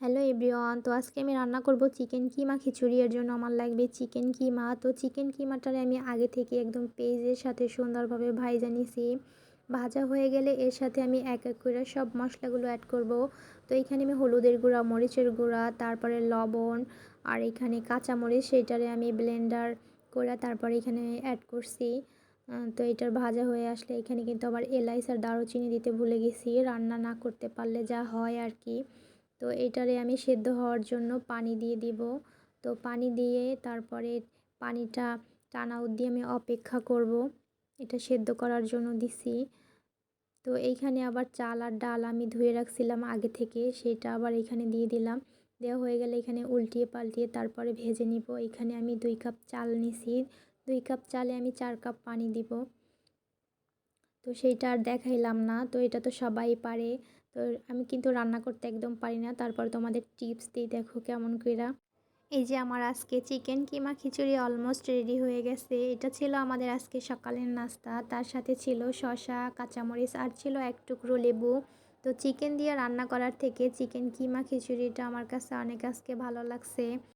Hello everyone, তো আজকে আমি রান্না করব চিকেন কিমা খিচুড়ি এর জন্য। আমার লাগবে চিকেন কিমা। তো চিকেন কিমাটারে আমি আগে থেকে একদম পেঁয়াজের সাথে সুন্দরভাবে ভাইজা নিছি। ভাজা হয়ে গেলে এর সাথে আমি এক এক করে সব মশলাগুলো অ্যাড করব। তো এখানে আমি হলুদের গুঁড়া, মরিচের গুঁড়া, তারপরে লবণ আর এখানে কাঁচামরিচ সেইটারে আমি ব্লেন্ডার করে তারপরে এখানে অ্যাড করছি। তো এটার ভাজা হয়ে আসলে এখানে কিন্তু আবার এলাইচ আর দারুচিনি দিতে ভুলে গেছি। রান্না না করতে পারলে যা হয় আর কি। তো এটারে আমি সেদ্ধ হওয়ার জন্য পানি দিয়ে দিব। তো পানি দিয়ে তারপরে পানিটা টানা অবধি আমি অপেক্ষা করব। এটা সেদ্ধ করার জন্য দিছি। তো এইখানে আবার চাল আর ডাল আমি ধুয়ে রাখছিলাম আগে থেকে, সেটা আবার এখানে দিয়ে দিলাম। দেওয়া হয়ে গেলে এখানে উল্টিয়ে পাল্টিয়ে তারপরে ভেজে নিব। এখানে আমি দুই কাপ চাল নিছি। দুই কাপ চালে আমি চার কাপ পানি দিব। তো সেইটা আর দেখাইলাম না। তো এটা তো সবাই পারে। তো আমি কিন্তু রান্না করতে একদম পারি না। তারপর তোমাদের টিপস দিই, দেখো কেমন কইরা। এই যে আমার আজকে chicken keema khichdi almost ready হয়ে গেছে। এটা ছিল আমাদের আজকে সকালের নাস্তা। তার সাথে ছিল শশা কাঁচামরিচ আর ছিল এক টুকরো লেবু। তো চিকেন দিয়ে রান্না করার থেকে চিকেন কিমা খিচুড়িটা আমার কাছে অনেক আজকে ভালো লাগছে।